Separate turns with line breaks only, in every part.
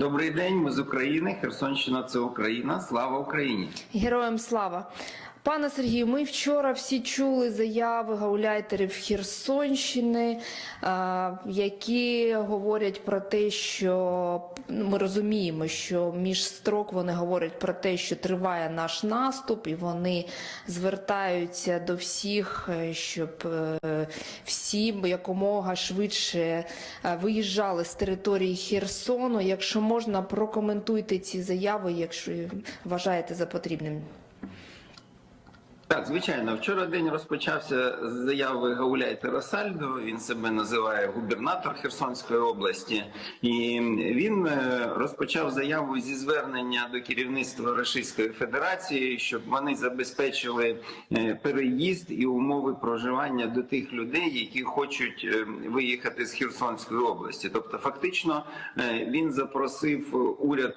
Добрий день, ми з України. Херсонщина це Україна. Слава Україні!
Героям слава. Пане Сергію, ми вчора всі чули заяви гауляйтерів Херсонщини, які говорять про те, що ну, ми розуміємо, що між строк вони говорять про те, що триває наш наступ, і вони звертаються до всіх, е, щоб е, всі якомога швидше е, виїжджали з території Херсону. Якщо можна, прокоментуйте ці заяви, якщо вважаєте за потрібним.
Так, звичайно, вчора день розпочався з заяви Гауляйтера Сальдо. Він себе називає губернатор Херсонської області, і він е, розпочав заяву зі звернення до керівництва Російської Федерації, щоб вони забезпечили е, переїзд і умови проживання до тих людей, які хочуть е, виїхати з Херсонської області. Тобто, фактично, він запросив уряд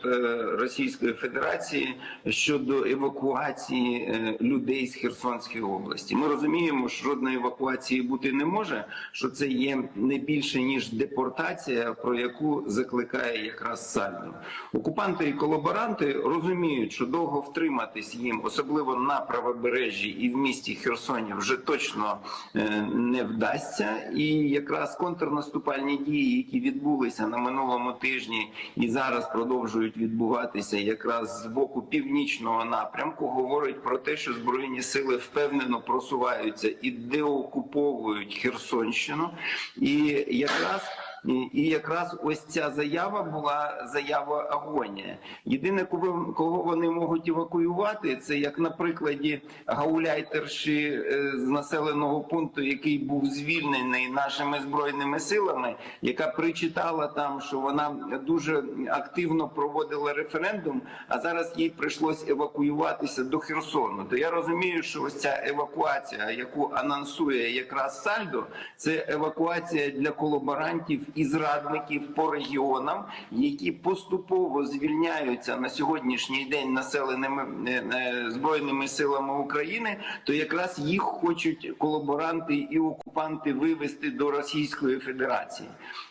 Російської Федерації щодо евакуації людей з Херсонської області. Ми розуміємо, що жодної евакуації бути не може. Що це є не більше ніж депортація, про яку закликає якраз Сальдо. Окупанти і колаборанти розуміють, що довго втриматись їм, особливо на правобережжі і в місті Херсоні, вже точно е, не вдасться. І якраз контрнаступальні дії, які відбулися на минулому тижні і зараз продовжують відбуватися, якраз з боку північного напрямку, говорять про те, що збройні сили впевнено просуваються і деокуповують Херсонщину, і якраз. І- якраз ось ця заява була заява агонія. Єдине, кого вони можуть евакуювати, це як на прикладі гауляйтерші е, з населеного пункту, який був звільнений нашими збройними силами, яка причитала там, що вона дуже активно проводила референдум, а зараз їй прийшлось евакуюватися до Херсону. То я розумію, що ось ця евакуація, яку анонсує якраз Сальдо, це евакуація для колаборантів і зрадників по регіонам, які поступово звільняються на сьогоднішній день населеними е, е, збройними силами України. То якраз їх хочуть колаборанти і окупанти вивести до Російської Федерації.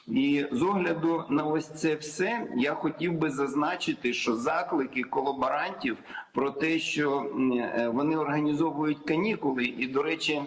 І з огляду на ось це все я хотів би зазначити, що заклики колаборантів про те, що е, вони організовують канікули, і до речі.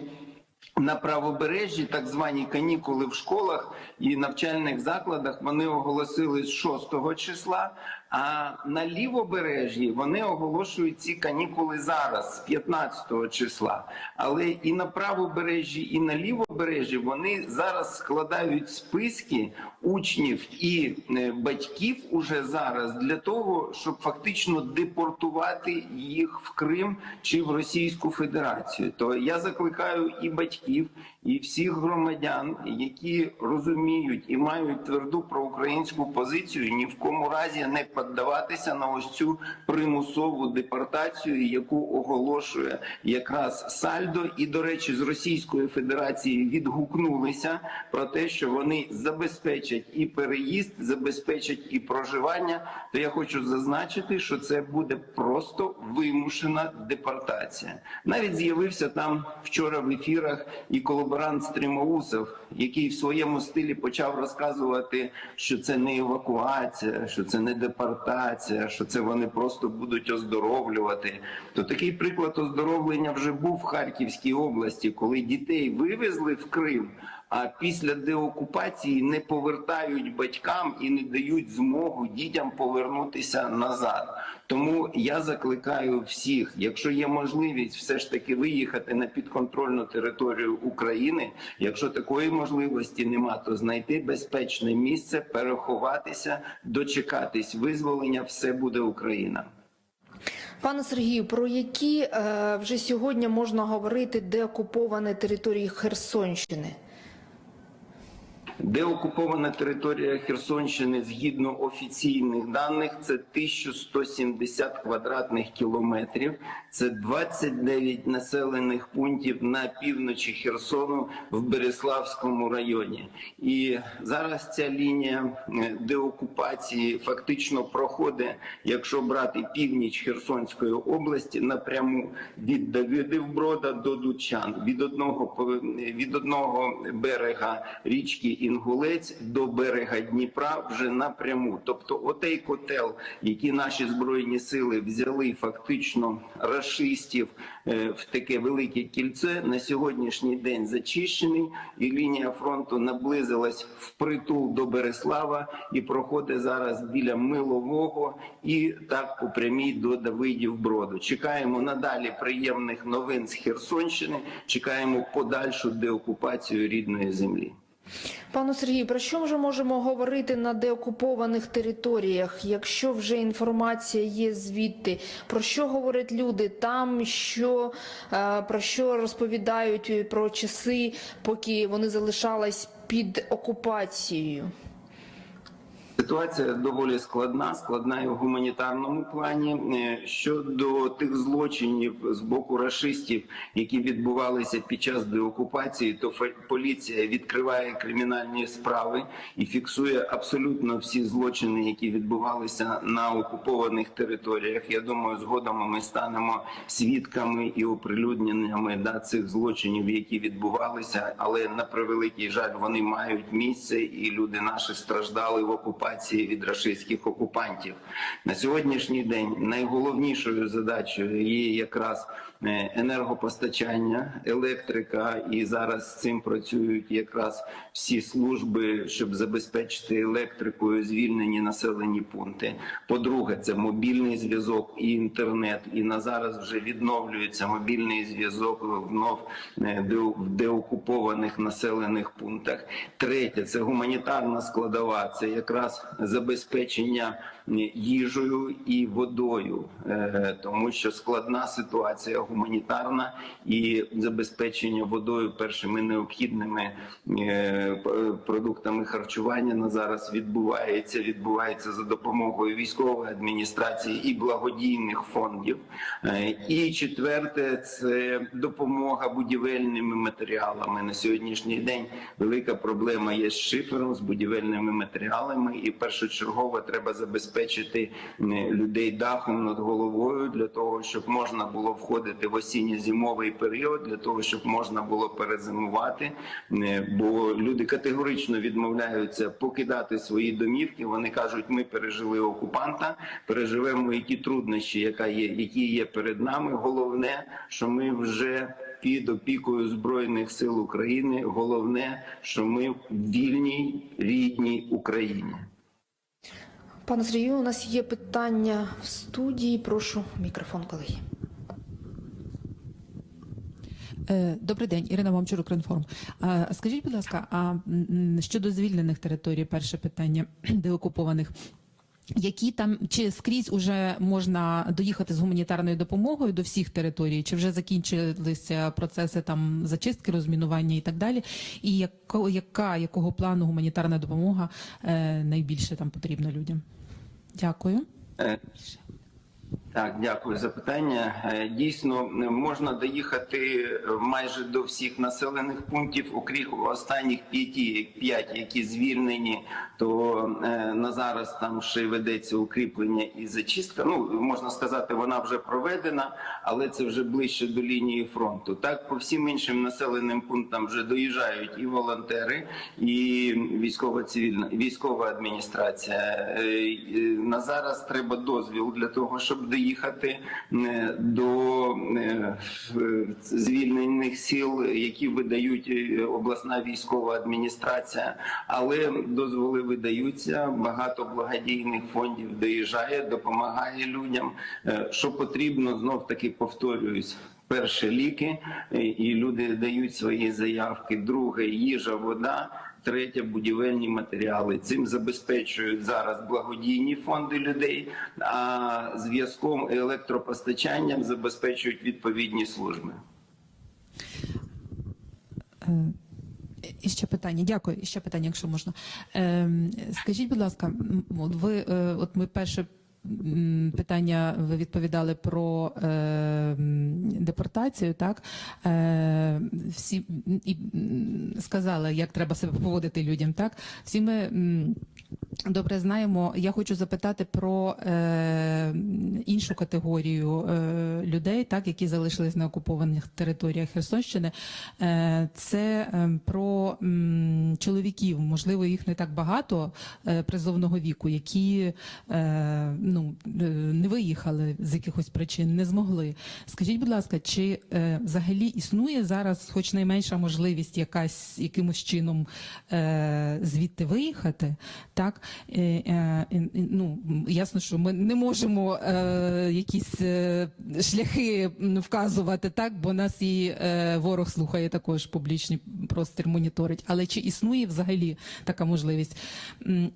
На правобережжі так звані канікули в школах і навчальних закладах вони оголосили з 6 числа. А на лівобережжі вони оголошують ці канікули зараз, з 15 числа. Але і на правобережжі, і на лівобережжі вони зараз складають списки учнів і е, батьків уже зараз для того, щоб фактично депортувати їх в Крим чи в Російську Федерацію. То я закликаю і батьків, і всіх громадян, які розуміють і мають тверду проукраїнську позицію, ні в кому разі не піддаватися на ось цю примусову депортацію, яку оголошує якраз Сальдо. І до речі, з Російської Федерації відгукнулися про те, що вони забезпечать і переїзд, забезпечать і проживання. То я хочу зазначити, що це буде просто вимушена депортація. Навіть з'явився там вчора в ефірах і колаборант Стримоусов, який в своєму стилі почав розказувати, що це не евакуація, що це не депортація, що це вони просто будуть оздоровлювати. То такий приклад оздоровлення вже був в Харківській області, коли дітей вивезли в Крим. А після деокупації не повертають батькам і не дають змогу дітям повернутися назад. Тому я закликаю всіх, якщо є можливість, все ж таки виїхати на підконтрольну територію України. Якщо такої можливості нема, то знайти безпечне місце, переховатися, дочекатись визволення. Все буде Україна.
Пане Сергію, про які е, вже сьогодні можна говорити деокуповані території Херсонщини?
Деокупована територія Херсонщини згідно офіційних даних це 1170 квадратних кілометрів. Це 29 населених пунктів на півночі Херсону в Береславському районі. І зараз ця лінія е, деокупації фактично проходить, якщо брати північ Херсонської області напряму від Давидівброда до Дучан, від одного від одного берега річки Інгулець до берега Дніпра вже напряму. Тобто, отей котел, який наші збройні сили взяли фактично рашистів е, в таке велике кільце, на сьогоднішній день зачищений, і лінія фронту наблизилась впритул до Береслава і проходить зараз біля Милового і так по прямій до Давидів Броду. Чекаємо надалі приємних новин з Херсонщини. Чекаємо подальшу деокупацію рідної землі.
Пану Сергію, про що вже можемо говорити на деокупованих територіях, якщо вже інформація є звідти? Про що говорять люди там? Що е, про що розповідають про часи, поки вони залишались під окупацією?
Ситуація доволі складна, складна і в гуманітарному плані. Е, Щодо тих злочинів з боку рашистів, які відбувалися під час деокупації, то поліція відкриває кримінальні справи і фіксує абсолютно всі злочини, які відбувалися на окупованих територіях. Я думаю, згодом ми станемо свідками і оприлюдненнями да, цих злочинів, які відбувалися, але на превеликий жаль, вони мають місце, і люди наші страждали в окупації від рашистських окупантів. На сьогоднішній день найголовнішою задачею є якраз енергопостачання, електрика, і зараз з цим працюють якраз всі служби, щоб забезпечити електрикою звільнені населені пункти. По-друге, це мобільний зв'язок і інтернет. І на зараз вже відновлюється мобільний зв'язок внов е, в деокупованих населених пунктах. Третє це гуманітарна складова. Це якраз забезпечення е, їжею і водою, е, тому що складна ситуація гуманітарна і забезпечення водою першими необхідними е, продуктами харчування на зараз відбувається. Відбувається за допомогою військової адміністрації і благодійних фондів. Е, І четверте це допомога будівельними матеріалами. На сьогоднішній день велика проблема є з шифером, з будівельними матеріалами, і першочергово треба забезпечити е, людей дахом над головою для того, щоб можна було входити в осінньо-зимовий період, для того, щоб можна було перезимувати. Е, Бо люди категорично відмовляються покидати свої домівки. Вони кажуть, ми пережили окупанта, переживемо які труднощі, яка є, які є перед нами. Головне, що ми вже під опікою збройних сил України. Головне, що ми в вільній рідній Україні.
Пане Сергію, у нас є питання в студії. Прошу мікрофон, колеги.
Е, Добрий день, Ірина Мамчур, Укрінформ. Скажіть, будь ласка, а щодо звільнених територій, перше питання деокупованих. Які там чи скрізь уже можна доїхати з гуманітарною допомогою до всіх територій, чи вже закінчилися процеси там зачистки, розмінування і так далі? І яко, яка якого плану гуманітарна допомога е, найбільше там потрібна людям? Дякую.
Так, дякую за питання. Е, Дійсно, можна доїхати е, майже до всіх населених пунктів, окрім останніх п'ять, які звільнені, то е, на зараз там ще ведеться укріплення і зачистка. Ну можна сказати, вона вже проведена, але це вже ближче до лінії фронту. Так, по всім іншим населеним пунктам вже доїжджають і волонтери, і військова цивільна військова адміністрація. На зараз треба дозвіл для того, щоб доїхати е, до е, звільнених сіл, які видають е, обласна військова адміністрація. Але дозволи видаються. Багато благодійних фондів доїжджає, допомагає людям. Що потрібно, знов таки повторююсь. Перше ліки, і люди дають свої заявки. Друге їжа, вода. Третє будівельні матеріали. Цим забезпечують зараз благодійні фонди людей, а зв'язком і електропостачанням забезпечують відповідні служби.
Е, І ще питання, дякую. І ще питання, якщо можна. Ем, Скажіть, будь ласка, ви е, от ми перше питання ви відповідали про е, депортацію, так е, всі і сказали, як треба себе поводити людям. Так, всі ми добре знаємо. Я хочу запитати про е, іншу категорію е, людей, так які залишились на окупованих територіях Херсонщини. Е, це е, про м, чоловіків, можливо, їх не так багато е, призовного віку, які е, ну, е, не виїхали з якихось причин, не змогли. Скажіть, будь ласка, чи е, взагалі існує зараз, хоч найменша можливість якась якимось чином е, звідти виїхати? Так ну ясно, що ми не можемо е, якісь е, шляхи вказувати, так, бо нас і е, ворог слухає також публічний простір моніторить. Але чи існує взагалі така можливість?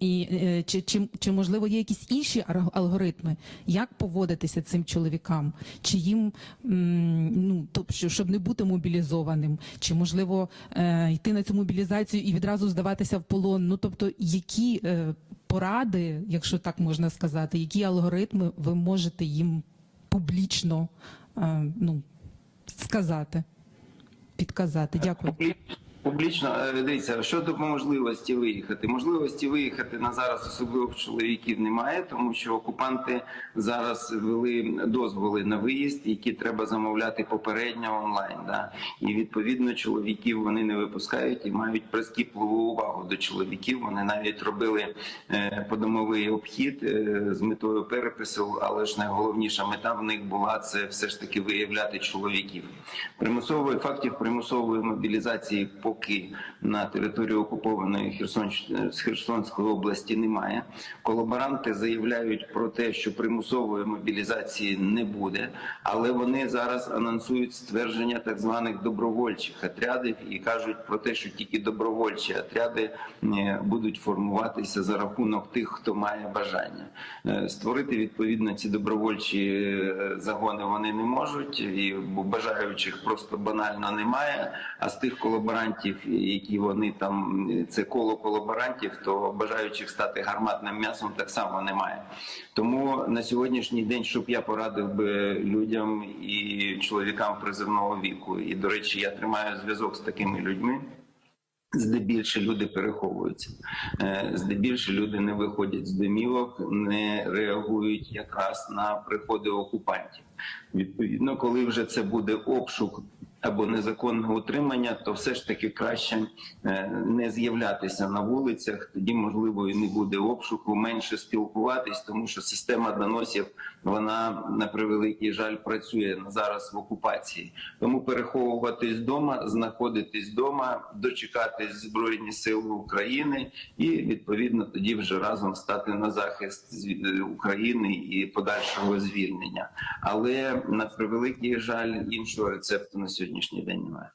І е, чи, чи, чи можливо є якісь інші алгоритми, як поводитися цим чоловікам? Чи їм ну тобто, щоб не бути мобілізованим, чи можливо е, йти на цю мобілізацію і відразу здаватися в полон? Ну тобто, які е, поради, якщо так можна сказати, які алгоритми ви можете їм публічно е, ну, сказати, підказати? Дякую.
Публі- Публічно е, дивіться, щодо можливості виїхати. Можливості виїхати на зараз особливо чоловіків немає, тому що окупанти зараз ввели дозволи на виїзд, які треба замовляти попередньо онлайн. Да? І відповідно чоловіків вони не випускають і мають прискіпливу увагу до чоловіків. Вони навіть робили е, подомовий обхід е, з метою перепису, але ж найголовніша мета в них була це все ж таки виявляти чоловіків. Примусової фактів примусової мобілізації поки на території окупованої Херсонської області немає. Колаборанти заявляють про те, що примусової мобілізації не буде, але вони зараз анонсують ствердження так званих добровольчих отрядів і кажуть про те, що тільки добровольчі отряди е, будуть формуватися за рахунок тих, хто має бажання Е, створити відповідно ці добровольчі е, загони. Вони не можуть, і бажаючих просто банально немає. А з тих колаборантів, які вони там це коло колаборантів, то бажаючих стати гарматним м'ясом так само немає. Тому на сьогоднішній день, щоб я порадив би людям і чоловікам призивного віку, і до речі, я тримаю зв'язок з такими людьми. Здебільше люди переховуються, Е, здебільше люди не виходять з домівок, не реагують якраз на приходи окупантів. Відповідно, коли вже це буде обшук або незаконне утримання, то все ж таки краще е, не з'являтися на вулицях. Тоді можливо і не буде обшуку, менше спілкуватись, тому що система доносів вона на превеликий жаль працює зараз в окупації. Тому переховуватись вдома, знаходитись вдома, дочекатись збройні сили України і відповідно тоді вже разом стати на захист з- України і подальшого звільнення. Але на превеликий жаль іншого рецепту на сьогоднішній день немає.